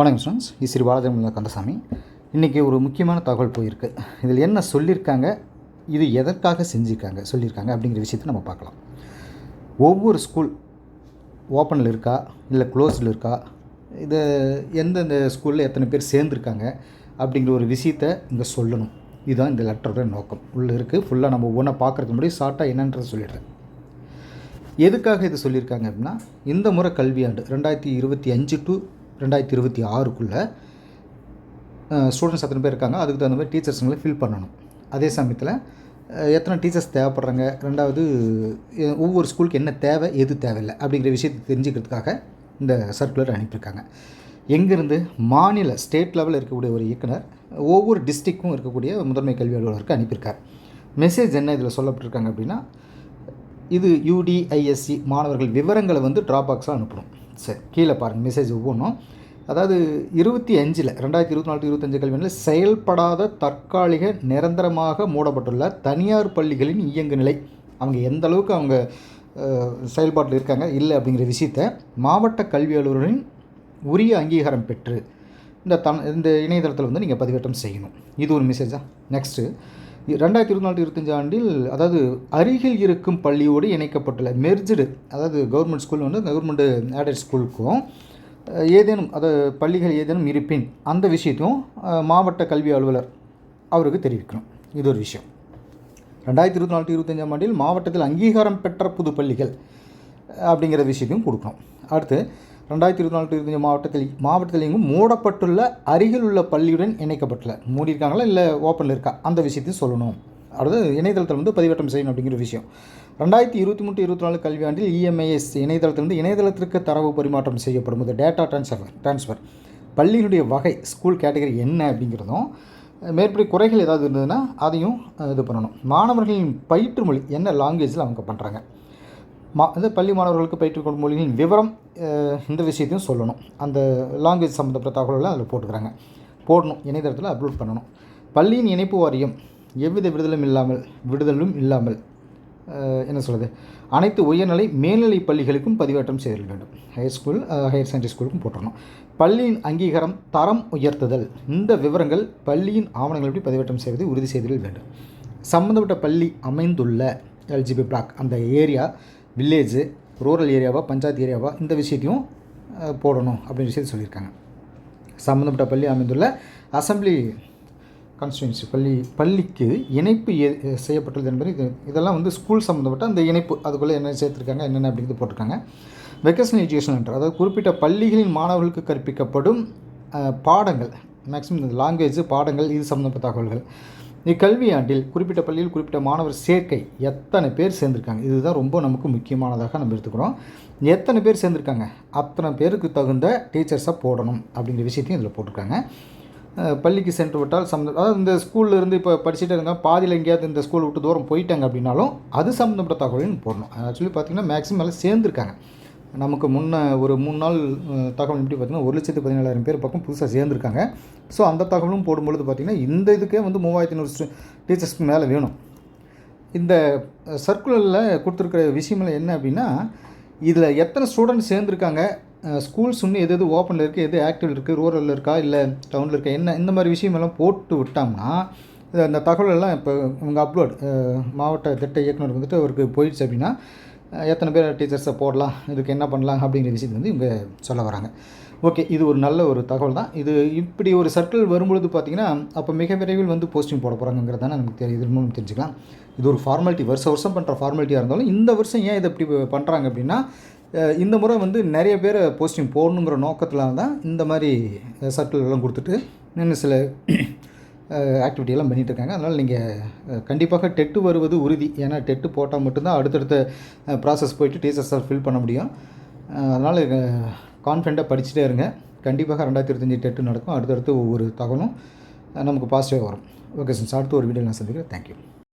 வணக்கம் ஸ்டூடெண்ட்ஸ் ஸ்ரீ பாலஜமல கந்தசாமி. இன்றைக்கி ஒரு முக்கியமான தகவல் போயிருக்கு. இதில் என்ன சொல்லியிருக்காங்க இது எதற்காக செஞ்சுருக்காங்க? சொல்லியிருக்காங்க அப்படிங்கிற விஷயத்தை நம்ம பார்க்கலாம். ஒவ்வொரு ஸ்கூல் ஓப்பனில் இருக்கா? இல்லை க்ளோஸில் இருக்கா? இது எந்தெந்த ஸ்கூலில் எத்தனை பேர் சேர்ந்துருக்காங்க? அப்படிங்கிற ஒரு விஷயத்தை இங்கே சொல்லணும். இதுதான் இந்த லெட்டரோட நோக்கம். உள்ளே இருக்குது ஃபுல்லாக நம்ம ஒவ்வொன்றா பார்க்குறதுக்கு முன்னாடி ஷார்ட்டாக என்னன்றதை சொல்லிடுறேன். எதுக்காக இது சொல்லியிருக்காங்க அப்படின்னா இந்த முறை கல்வியாண்டு ரெண்டாயிரத்தி இருபத்தி அஞ்சு டு ரெண்டாயிரத்தி இருபத்தி ஆறுக்குள்ளே ஸ்டூடெண்ட்ஸ் எத்தனை பேர் இருக்காங்க அதுக்கு தகுந்த மாதிரி டீச்சர்ஸுங்களை ஃபில் பண்ணணும். அதே சமயத்தில் எத்தனை டீச்சர்ஸ் தேவைப்படுறாங்க ரெண்டாவது ஒவ்வொரு ஸ்கூலுக்கு என்ன தேவை எது தேவையில்லை அப்படிங்கிற விஷயத்தை தெரிஞ்சுக்கிறதுக்காக இந்த சர்க்குலர் அனுப்பியிருக்காங்க. எங்கேருந்து மாநில ஸ்டேட் லெவலில் இருக்கக்கூடிய ஒரு இயக்குனர் ஒவ்வொரு டிஸ்ட்ரிக்டும் இருக்கக்கூடிய முதன்மை கல்வி அலுவலருக்கு அனுப்பியிருக்கார். மெசேஜ் என்ன இதில் சொல்லப்பட்டிருக்காங்க அப்படின்னா இது யூடிஐஎஸ்சி மாணவர்கள் விவரங்களை வந்து ட்ராப் பாக்ஸாக அனுப்பணும். சரி கீழே பாருங்கள் மெசேஜ் ஒவ்வொன்றும். அதாவது இருபத்தி அஞ்சில் ரெண்டாயிரத்தி இருபத்தி நாலு இருபத்தஞ்சு கல்வியில் செயல்படாத தற்காலிக நிரந்தரமாக மூடப்பட்டுள்ள தனியார் பள்ளிகளின் இயங்கு நிலை. அவங்க எந்த அளவுக்கு அவங்க செயல்பாட்டில் இருக்காங்க இல்லை அப்படிங்கிற விஷயத்த மாவட்ட கல்வி அலுவலரின் உரிய அங்கீகாரம் பெற்று இந்த தன் இந்த இணையதளத்தில் வந்து நீங்கள் பதிவேற்றம் செய்யணும். இது ஒரு மெசேஜா நெக்ஸ்ட்டு ரெண்டாயிரத்தி இருபத்தி நாலு இருபத்தஞ்சு ஆண்டில் அதாவது அருகில் இருக்கும் பள்ளியோடு இணைக்கப்பட்டுள்ள மெர்ஜ்டு அதாவது கவர்மெண்ட் ஸ்கூல் வந்து கவர்மெண்ட் ஆடட் ஸ்கூலுக்கும் ஏதேனும் அது பள்ளிகள் ஏதேனும் இருப்பின் அந்த விஷயத்தையும் மாவட்ட கல்வி அலுவலர் அவருக்கு தெரிவிக்கணும். இது ஒரு விஷயம். ரெண்டாயிரத்தி இருபத்தி நாலு இருபத்தஞ்சாம் ஆண்டில் மாவட்டத்தில் அங்கீகாரம் பெற்ற புது பள்ளிகள் அப்படிங்கிற விஷயத்தையும் கொடுக்கணும். அடுத்து ரெண்டாயிரத்தி இருபத்தி நாலு இருபத்தஞ்சு மாவட்டத்தில் மாவட்டத்தில் எங்கும் மூடப்பட்டுள்ள அருகில் உள்ள பள்ளியுடன் இணைக்கப்பட்டுள்ள. மூடியிருக்காங்களா இல்லை ஓப்பனில் இருக்கா? அந்த விஷயத்தையும் சொல்லணும். அதாவது இணையதளத்தில் வந்து பதிவேற்றம் செய்யணும் அப்படிங்கிற விஷயம். ரெண்டாயிரத்தி இருபத்தி மூணு இருபத்தி நாலு கல்வியாண்டில் இஎம்ஐஎஸ் இணையதளத்திலிருந்து இணையதளத்திற்கு தரவு பரிமாற்றம் செய்யப்படும். போது டேட்டா ட்ரான்ஸ்ஃபர் ட்ரான்ஸ்ஃபர் பள்ளியினுடைய வகை ஸ்கூல் கேட்டகரி என்ன அப்படிங்கிறதும் மேற்படி குறைகள் ஏதாவது இருந்ததுன்னா அதையும் இது பண்ணணும். மாணவர்களின் பயிற்று மொழி என்ன லாங்குவேஜில் அவங்க பண்ணுறாங்க மா இந்த பள்ளி மாணவர்களுக்கு பயிற்றுக் மொழியின் மொழிகளின் விவரம் இந்த விஷயத்தையும் சொல்லணும். அந்த லாங்குவேஜ் சம்மந்தப்பட்ட தகவல்களை அதில் போட்டுக்கிறாங்க. போடணும் இணையதளத்தில் அப்லோட் பண்ணணும். பள்ளியின் இணைப்பு வாரியம் எவ்வித விடுதலும் இல்லாமல் விடுதலும் இல்லாமல் என்ன சொல்கிறது அனைத்து உயர்நிலை மேல்நிலை பள்ளிகளுக்கும் பதிவேற்றம் செய்தல் வேண்டும். ஹையர் ஸ்கூல் ஹையர் செகண்டரி ஸ்கூலுக்கும் போட்டுறணும். பள்ளியின் அங்கீகாரம் தரம் உயர்த்துதல். இந்த விவரங்கள் பள்ளியின் ஆவணங்கள் எப்படி பதிவேற்றம் செய்வதை உறுதி செய்தல் வேண்டும். சம்மந்தப்பட்ட பள்ளி அமைந்துள்ள எல்ஜிபி பிளாக் அந்த ஏரியா வில்லேஜு ரூரல் ஏரியாவா பஞ்சாயத்து ஏரியாவா இந்த விஷயத்தையும் போடணும் அப்படின்னு விஷயத்தை சொல்லியிருக்காங்க. சம்மந்தப்பட்ட பள்ளி அமைந்துள்ள அசெம்பிளி கான்ஸ்டியூன்சி பள்ளி பள்ளிக்கு இணைப்பு செய்யப்பட்டுள்ளது என்பது இது இதெல்லாம் வந்து ஸ்கூல் சம்மந்தப்பட்ட அந்த இணைப்பு. அதுக்குள்ளே என்ன சேர்த்துருக்காங்க என்னென்ன அப்படிங்கிறது போட்டிருக்காங்க. வெக்கேஷனல் எஜுகேஷன் என்ற அதாவது குறிப்பிட்ட பள்ளிகளின் மாணவர்களுக்கு கற்பிக்கப்படும் பாடங்கள் மேக்ஸிமம் இந்த லாங்குவேஜ் பாடங்கள் இது சம்மந்தப்பட்ட தகவல்கள். இக்கல்வியாண்டில் குறிப்பிட்ட பள்ளியில் குறிப்பிட்ட மாணவர் சேர்க்கை எத்தனை பேர் சேர்ந்துருக்காங்க? இதுதான் ரொம்ப நமக்கு முக்கியமானதாக நம்ம எடுத்துக்கிறோம். எத்தனை பேர் சேர்ந்துருக்காங்க? அத்தனை பேருக்கு தகுந்த டீச்சர்ஸாக போடணும் அப்படிங்கிற விஷயத்தையும் இதில் போட்டிருக்காங்க. பள்ளிக்கு சென்று விட்டால் சம்மந்தம் அதாவது இந்த ஸ்கூல்ல இருந்து இப்போ படிச்சுட்டு இருந்தால் பாதியில் எங்கேயாவது இந்த ஸ்கூல் விட்டு தூரம் போயிட்டாங்க அப்படின்னாலும் அது சம்மந்தப்பட்ட தகவலையும் போடணும். ஆக்சுவலி பார்த்தீங்கன்னா மேக்ஸிமம் எல்லாம் சேர்ந்துருக்காங்க. நமக்கு முன்ன ஒரு மூணு நாள் தகவல் எப்படி பார்த்தீங்கன்னா ஒரு லட்சத்து பதினேழாயிரம் பேர் பக்கம் புதுசாக சேர்ந்துருக்காங்க. ஸோ அந்த தகவலும் போடும்பொழுது பார்த்திங்கன்னா இந்த இதுக்கே வந்து மூவாயிரத்தி நூறு டீச்சர்ஸ்க்கு மேலே வேணும். இந்த சர்க்குலரில் கொடுத்துருக்கிற விஷயங்கள் என்ன அப்படின்னா இதில் எத்தனை ஸ்டூடெண்ட்ஸ் சேர்ந்துருக்காங்க? ஸ்கூல்ஸ் இன்னும் எது எது ஓப்பனில் இருக்குது எது ஆக்டிவ் இருக்குது ரூரலில் இருக்கா? இல்லை டவுனில் இருக்கா? என்ன இந்த மாதிரி விஷயமெல்லாம் போட்டு விட்டோம்னா இந்த அந்த இப்போ உங்கள் அப்லோட் மாவட்ட திட்ட இயக்குனர் வந்துட்டு அவருக்கு போயிடுச்சு அப்படின்னா எத்தனை பேர் டீச்சர்ஸை போடலாம் இதுக்கு என்ன பண்ணலாம் அப்படிங்கிற விஷயத்தை வந்து இவங்க சொல்ல வராங்க. ஓகே இது ஒரு நல்ல ஒரு தகவல் தான். இது இப்படி ஒரு சர்க்கிள் வரும்பொழுது பார்த்திங்கன்னா அப்போ மிக விரைவில் வந்து போஸ்டிங் போட போகிறாங்கிறது நமக்கு தெரியும் இது மூலம் தெரிஞ்சுக்கலாம். இது ஒரு ஃபார்மாலிட்டி வருஷம் வருஷம் பண்ணுற ஃபார்மாலிட்டியாக இருந்தாலும் இந்த வருஷம் ஏன் இதை இப்படி பண்ணுறாங்க அப்படின்னா இந்த முறை வந்து நிறைய பேர் போஸ்டிங் போடணுங்கிற நோக்கத்தில் தான் இந்த மாதிரி சர்க்கிளெல்லாம் கொடுத்துட்டு இன்னும் சில ஆக்டிவிட்டியெல்லாம் பண்ணிகிட்ருக்காங்க இருக்காங்க அதனால் நீங்கள் கண்டிப்பாக டெட்டு வருவது உறுதி. ஏன்னா டெட்டு போட்டால் மட்டும்தான் அடுத்தடுத்த ப்ராசஸ் போயிட்டு டீச்சர்ஸால் ஃபில் பண்ண முடியும். அதனால் கான்ஃபிடண்ட்டாக படிச்சுட்டே இருங்க. கண்டிப்பாக ரெண்டாயிரத்தி இருபத்தஞ்சி டெட்டு நடக்கும். அடுத்தடுத்து ஒவ்வொரு தகவலும் நமக்கு பாசிட்டிவாக வரும். ஓகே சார் அடுத்து ஒரு வீடியோ நான் சந்திக்கிறேன். தேங்க்யூ